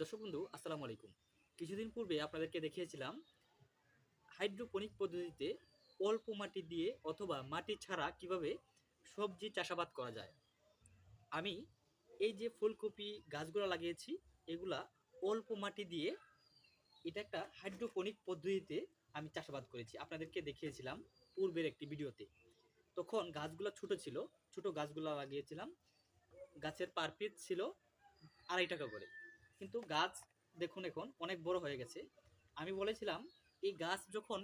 দর্শক বন্ধু, আসসালামু আলাইকুম। কিছুদিন পূর্বে আপনাদেরকে দেখিয়েছিলাম, হাইড্রোপনিক পদ্ধতিতে অল্প মাটি দিয়ে অথবা মাটি ছাড়া কীভাবে সবজি চাষাবাদ করা যায়। আমি এই যে ফুলকপি গাছগুলো লাগিয়েছি, এগুলা অল্প মাটি দিয়ে এটা একটা হাইড্রোপনিক পদ্ধতিতে আমি চাষাবাদ করেছি। আপনাদেরকে দেখিয়েছিলাম পূর্বের একটি ভিডিওতে। তখন গাছগুলো ছোট ছিল, ছোট গাছগুলো লাগিয়েছিলাম। গাছের পার পিস ছিল আড়াই টাকা করে। কিন্তু গাছ দেখুন এখন অনেক বড় হয়ে গেছে। আমি বলেছিলাম, এই গাছ যখন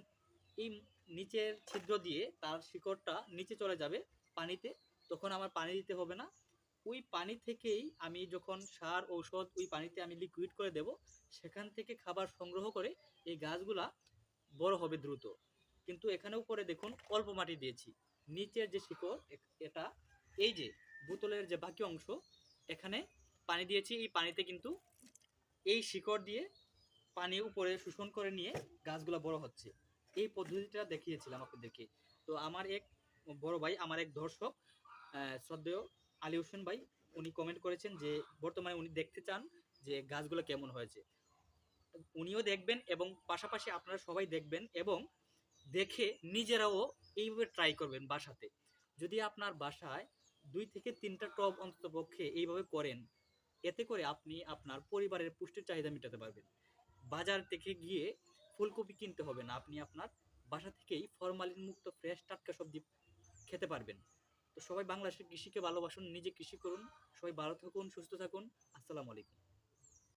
এই নিচের ছিদ্র দিয়ে তার শিকড়টা নিচে চলে যাবে পানিতে, তখন আমার পানি দিতে হবে না। ওই পানি থেকেই আমি যখন সার, ঔষধ ওই পানিতে আমি লিকুইড করে দেব, সেখান থেকে খাবার সংগ্রহ করে এই গাছগুলা বড় হবে দ্রুত। কিন্তু এখানেও পরে দেখুন অল্প মাটি দিয়েছি। নিচের যে শিকড় এটা, এই যে বোতলের যে বাকি অংশ, এখানে পানি দিয়েছি। এই পানিতে কিন্তু এই শিকড় দিয়ে পানি উপরে শোষণ করে নিয়ে গাছগুলো বড় হচ্ছে। এই পদ্ধতিটা দেখিয়েছিলাম আপনাদেরকে। তো আমার এক বড় ভাই, আমার এক দর্শক শ্রদ্ধেয় আলী হোসেন ভাই, উনি কমেন্ট করেছেন যে, বর্তমানে উনি দেখতে চান যে গাছগুলো কেমন হয়েছে। উনিও দেখবেন এবং পাশাপাশি আপনারা সবাই দেখবেন এবং দেখে নিজেরাও এইভাবে ট্রাই করবেন বাসাতে। যদি আপনার বাসায় দুই থেকে তিনটা টব অন্তত পক্ষে এইভাবে করেন এতে করে আপনি আপনার পরিবারের পুষ্টির চাহিদা মেটাতে পারবেন। বাজার থেকে গিয়ে ফুলকপি কিনতে হবে না, আপনি আপনার বাসা থেকেই ফরমালিন মুক্ত ফ্রেশ টাটকা সবজি খেতে পারবেন। তো সবাই বাংলাদেশের কৃষিকে ভালোবাসুন, নিজে কৃষি করুন, সবাই ভালো থাকুন, সুস্থ থাকুন। আসসালামু আলাইকুম।